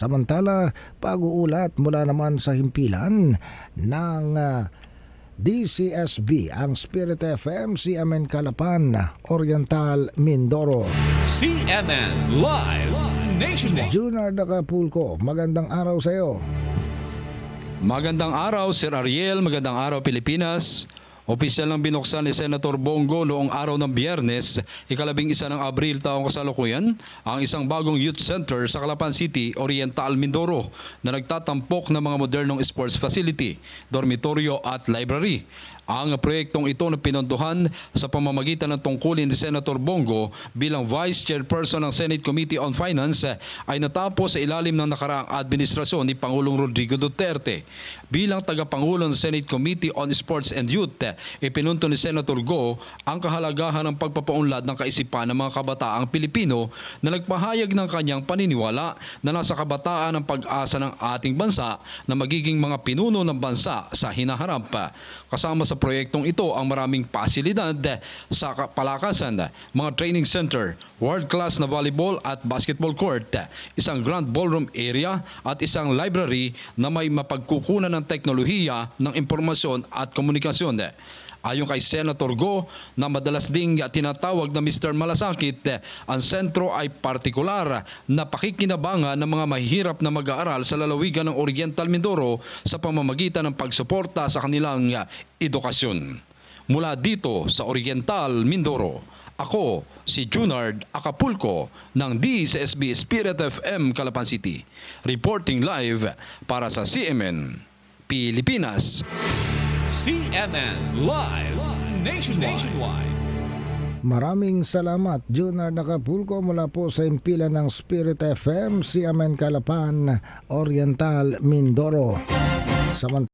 Samantala, pag-uulat mula naman sa himpilan ng ah, DCSB, ang Spirit FM, CMN Calapan, Oriental, Mindoro. CNN Live Nationwide. Junior Acapulco, magandang araw sa iyo. Magandang araw, Sir Ariel. Magandang araw, Pilipinas. Opisyal ng binuksan ni Senator Bongo noong araw ng biyernes, ikalabing isa ng Abril taong kasalukuyan, ang isang bagong youth center sa Calapan City, Oriental, Mindoro na nagtatampok ng mga modernong sports facility, dormitoryo at library. Ang proyektong ito na pinondohan sa pamamagitan ng tungkulin ni Senator Bongo bilang Vice Chairperson ng Senate Committee on Finance ay natapos sa ilalim ng nakaraang administrasyon ni Pangulong Rodrigo Duterte. Bilang tagapangulo ng Senate Committee on Sports and Youth, ipinunto ni Senator Go ang kahalagahan ng pagpapaunlad ng kaisipan ng mga kabataang Pilipino na nagpahayag ng kanyang paniniwala na nasa kabataan ang pag-asa ng ating bansa na magiging mga pinuno ng bansa sa hinaharap. Kasama sa proyektong ito ang maraming pasilidad sa ka- palakasan, mga training center, world-class na volleyball at basketball court, isang grand ballroom area at isang library na may mapagkukunan ng teknolohiya ng impormasyon at komunikasyon. Ayon kay Senator Go na madalas ding tinatawag na Mr. Malasakit, ang sentro ay partikular na pakikinabangan ng mga mahihirap na mag-aaral sa lalawigan ng Oriental Mindoro sa pamamagitan ng pagsuporta sa kanilang edukasyon. Mula dito sa Oriental Mindoro, ako si Junard Acapulco ng DCSB Spirit FM Calapan City, reporting live para sa CMN Pilipinas. CNN Live Nationwide. Maraming salamat, Junior Acapulco mula po sa himpilan ng Spirit FM, CMN Calapan, Oriental, Mindoro. Samantala,